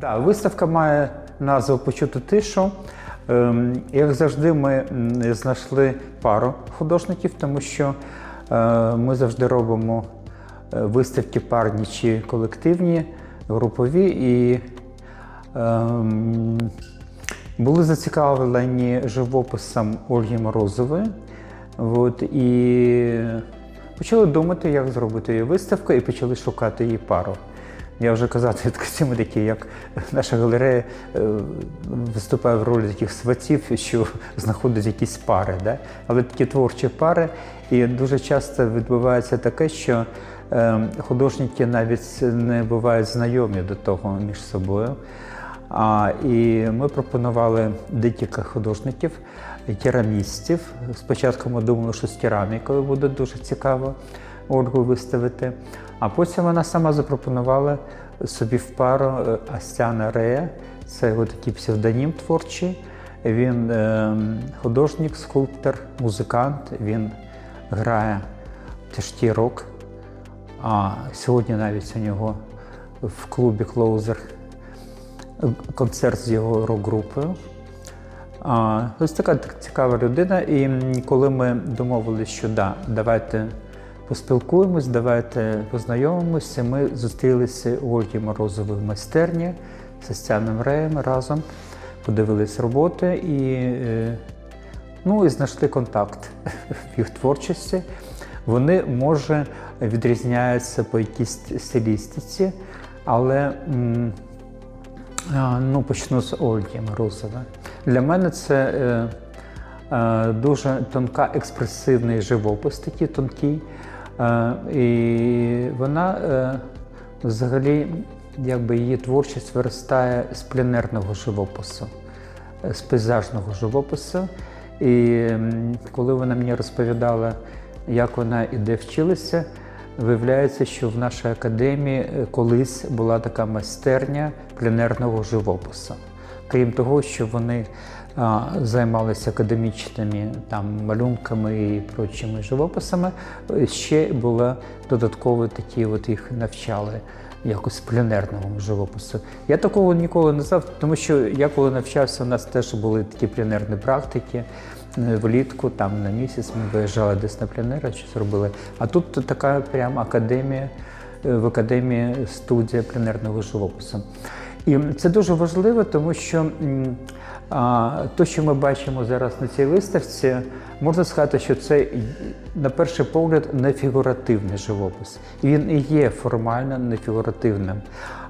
Да, виставка має назву Почути тишу. Ем, Як завжди, ми знайшли пару художників, тому що е, ми завжди робимо е, виставки парні чи колективні, групові. І ем, були зацікавлені живописом Ольги Морозової. От, і почали думати, як зробити її виставку, і почали шукати її пару. Я вже казав, це ми такі, як наша галерея е, виступає в ролі таких сватів, що знаходять якісь пари. Да? Але такі творчі пари. І дуже часто відбувається таке, що е, художники навіть не бувають знайомі до того між собою. А, і ми пропонували декілька художників, керамістів. Спочатку ми думали, що з керамікою буде дуже цікаво Ольгу виставити. А потім вона сама запропонувала собі в пару е, Астяна Рея. Це його такий псевдонім творчий. Він е, художник, скульптор, музикант. Він грає тяжкий рок. А сьогодні навіть у нього в клубі Клоузер концерт з його рок-групою. Ось така цікава людина. І коли ми домовилися, що да, давайте поспілкуємось, давайте познайомимося, ми зустрілися у Ольги Морозової майстерні з Стяном Реєм разом, подивились роботи і, е, ну, і знайшли контакт в їх творчості. Вони, може, відрізняються по якійсь стилістиці, але Ну, почну з Ольги Морозової. Для мене це е, е, дуже тонка, експресивний живопис, такий тонкий. Е, і вона е, взагалі, якби її творчість виростає з пленерного живопису, е, з пейзажного живопису. І коли вона мені розповідала, як вона і де вчилася, Виявляється, що в нашій академії колись була така майстерня пленерного живопису. Крім того, що вони займалися академічними там, малюнками і прочими живописами, ще була додатково такі, от їх навчали якось пленерному живопису. Я такого ніколи не знав, тому що я коли навчався, у нас теж були такі пленерні практики. Е, Влітку, там на місяць ми виїжджали десь на пленери, щось робили. А тут така прямо академія, е, в академії студія пленерного живопису. І це дуже важливо, тому що а, то, що ми бачимо зараз на цій виставці, можна сказати, що це на перший погляд не фігуративний живопис. Він і є формально не фігуративним.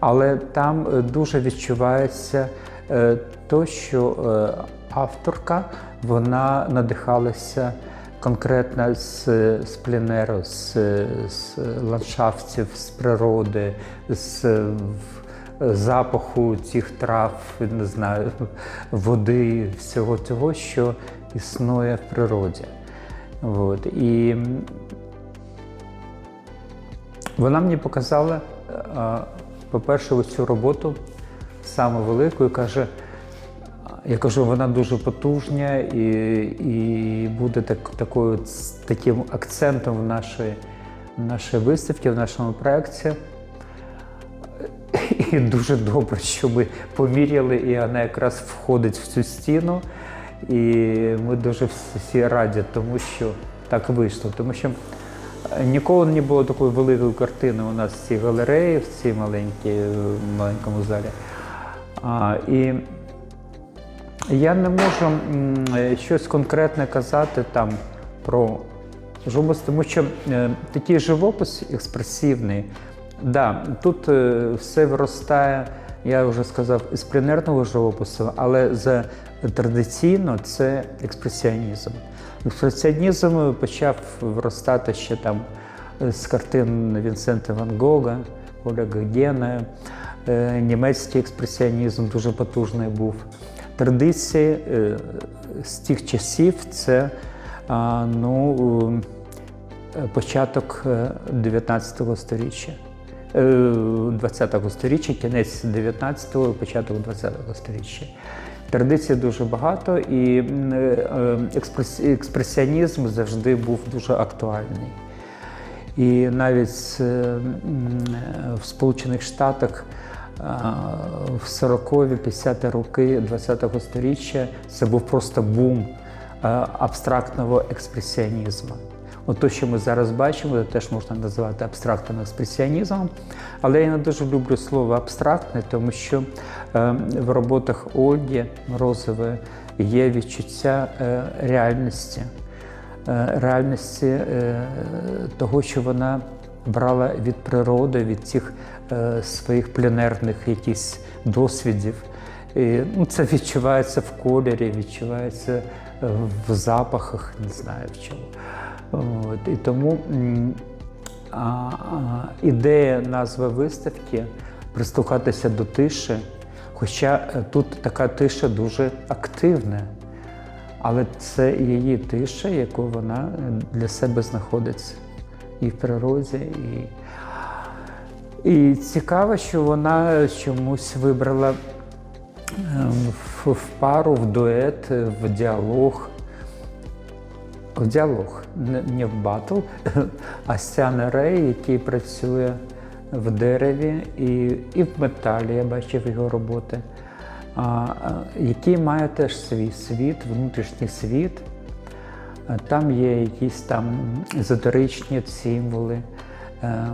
Але там е, дуже відчувається е, то, що е, авторка вона надихалася конкретно з, з пленеру, з, з ландшафтів, з природи, з запаху цих трав, не знаю, води, всього цього, що існує в природі. От. І вона мені показала, по-перше, цю роботу саме велику і каже, я кажу, вона дуже потужна і, і буде так, такою, таким акцентом в нашій, в нашій в нашому проєкті. І дуже добре, що ми поміряли, і вона якраз входить в цю стіну. І ми дуже всі раді, тому що так вийшло. Тому що ніколи не було такої великої картини у нас в цій галереї, в цій маленькій, маленькому залі. А, і я не можу е, щось конкретне казати там про живопис, тому що е, такий живопис експресивний. Да, тут е, все виростає, я вже сказав, з пленерного живопису, але за традиційно це експресіонізм. Експресіонізм почав виростати ще там з картин Вінсента Ван Гога, Оля Гогена. Е, Німецький експресіонізм дуже потужний був. Традиції е, з тих часів це ну, е, початок е, 19 століття. Е, 20-го століття, кінець 19-го, початок 20-го століття. Традицій дуже багато, і е, експрес- експресіонізм завжди був дуже актуальний. І навіть е, в Сполучених Штатах в 40-50 роки ХХ століття це був просто бум е, абстрактного експресіонізму. От те, що ми зараз бачимо, це теж можна назвати абстрактним експресіонізмом. Але я не дуже люблю слово абстрактне, тому що е, в роботах Ольги Морозової є відчуття е, реальності, е, реальності того, що вона брала від природи, від цих своїх пленерних якісь досвідів. І, ну, це відчувається в кольорі, відчувається в запахах, не знаю в чому. От, і тому а, а, ідея назви виставки прислухатися до тиші, хоча е, тут така тиша дуже активна, але це її тиша, яку вона е, для себе знаходиться і в природі. І, і цікаво, що вона чомусь вибрала ем, в, в пару, в дует, в діалог. В діалог, не, в батл, а Сяна Рей, який працює в дереві і, і в металі, я бачив його роботи, а, який має теж свій світ, внутрішній світ. Там є якісь там езотеричні символи. Е,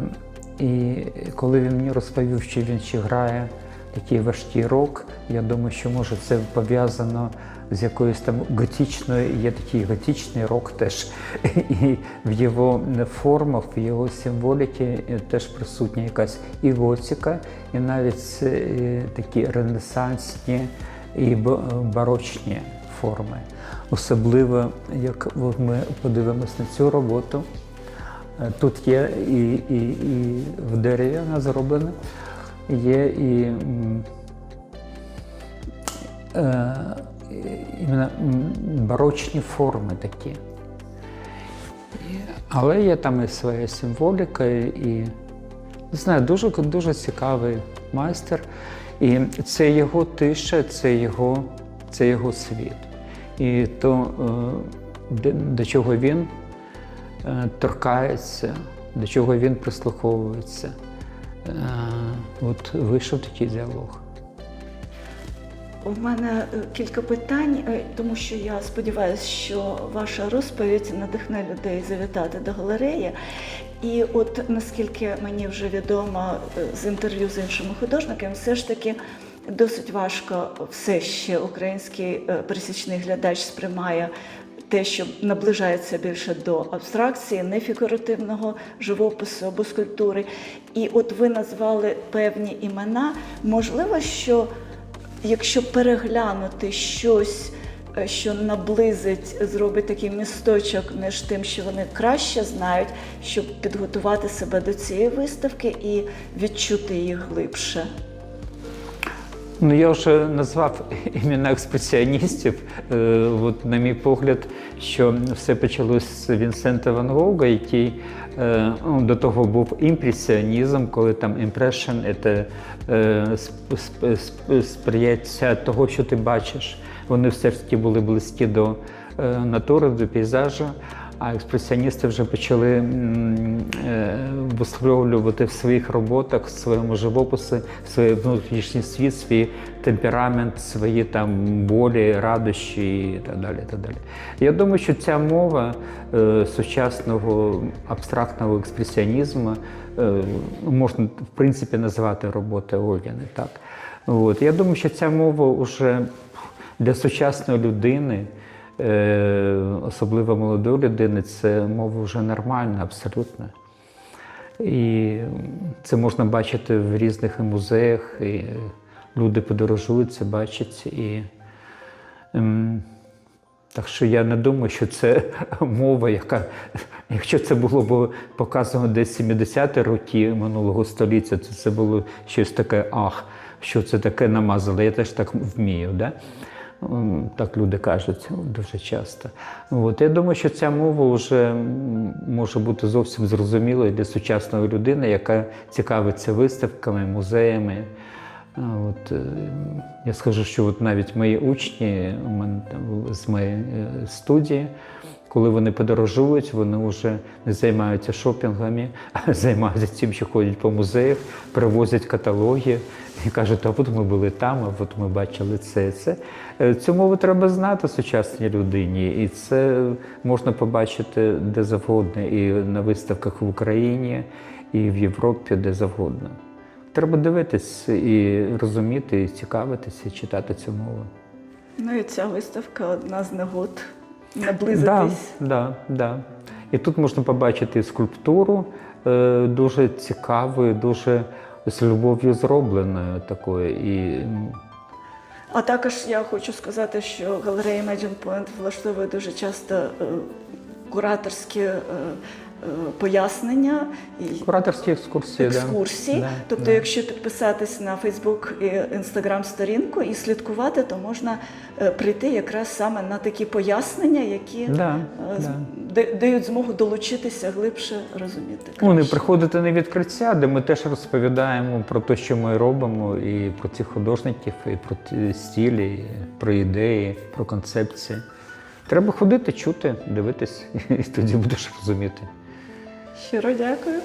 І коли він мені розповів, що він ще грає такий важкий рок, я думаю, що може це пов'язано з якоюсь там готичною, є такий готичний рок теж. І в його формах, в його символіки теж присутня якась і готика, і навіть е, такі ренесансні і барочні форми. Особливо, як ми подивимось на цю роботу, е, тут є і, і, і в дереві вона зроблена, є і е, іменно барочні форми такі. Але є там і своя символіка, і не знаю, дуже, дуже цікавий майстер. І це його тиша, це його, це його світ. І то, е, до чого він е, торкається, до чого він прислуховується. Е, От вийшов такий діалог. У мене е, кілька питань, е, тому що я сподіваюся, що ваша розповідь надихне людей завітати до галереї. І от наскільки мені вже відомо е, з інтерв'ю з іншими художниками, все ж таки досить важко все ще український пересічний глядач сприймає те, що наближається більше до абстракції, нефігуративного живопису або скульптури. І от ви назвали певні імена. Можливо, що якщо переглянути щось, е, що наблизить, зробить такий місточок між тим, що вони краще знають, щоб підготувати себе до цієї виставки і відчути їх глибше. Ну, я вже назвав імена експресіоністів. Е, От, на мій погляд, що все почалось з Вінсента Ван Гога, який е, до того був імпресіонізм, коли там імпрешн це е, сп- сп- сп- сприяття того, що ти бачиш. Вони все ж таки були близькі до е, натури, до пейзажу. А експресіоністи вже почали е, висловлювати в своїх роботах, в своєму живописі, свій внутрішній світ, свій темперамент, свої там болі, радощі і так далі. Так далі. Я думаю, що ця мова е, сучасного абстрактного експресіонізму е, можна в принципі назвати роботи Ольгіни. Так? От. Я думаю, що ця мова вже для сучасної людини. Е, особливо молодої людини, це мова вже нормальна, абсолютно. І це можна бачити в різних музеях, і люди подорожують, це бачать. І, ем, так що я не думаю, що це мова, яка, якщо це було б показано десь 70-ті роки минулого століття, то це було щось таке ах, що це таке намазали. Я теж так вмію. Да? Так люди кажуть дуже часто. От, я думаю, що ця мова вже може бути зовсім зрозумілою для сучасної людини, яка цікавиться виставками, музеями. От, е, я скажу, що от навіть мої учні у мене з моєї е, студії, Коли вони подорожують, вони вже не займаються шопінгами, а займаються тим, що ходять по музеях, привозять каталоги і кажуть, а от ми були там, а от ми бачили це. це. Е, Цю мову треба знати сучасній людині, і це можна побачити де завгодно, і на виставках в Україні, і в Європі, де завгодно. Треба дивитись і розуміти, і цікавитися, і читати цю мову. Ну і ця виставка одна з нагод Да, наблизитись. да, да. І тут можна побачити скульптуру е, дуже цікавою, дуже з любов'ю зробленою такою. І А також я хочу сказати, що галерея Imagine Point влаштовує дуже часто е, кураторські е, пояснення і кураторські екскурсії. екскурсії. Да. тобто, да. якщо підписатись на Фейсбук і Інстаграм сторінку і слідкувати, то можна е, прийти якраз саме на такі пояснення, які Да, е, да. да- дають змогу долучитися глибше розуміти. Ну, краще. приходити на відкриття, де ми теж розповідаємо про те, що ми робимо, і про цих художників, і про ті стілі, і про ідеї, про концепції. Треба ходити, чути, дивитись, і тоді будеш розуміти. Щиро дякую.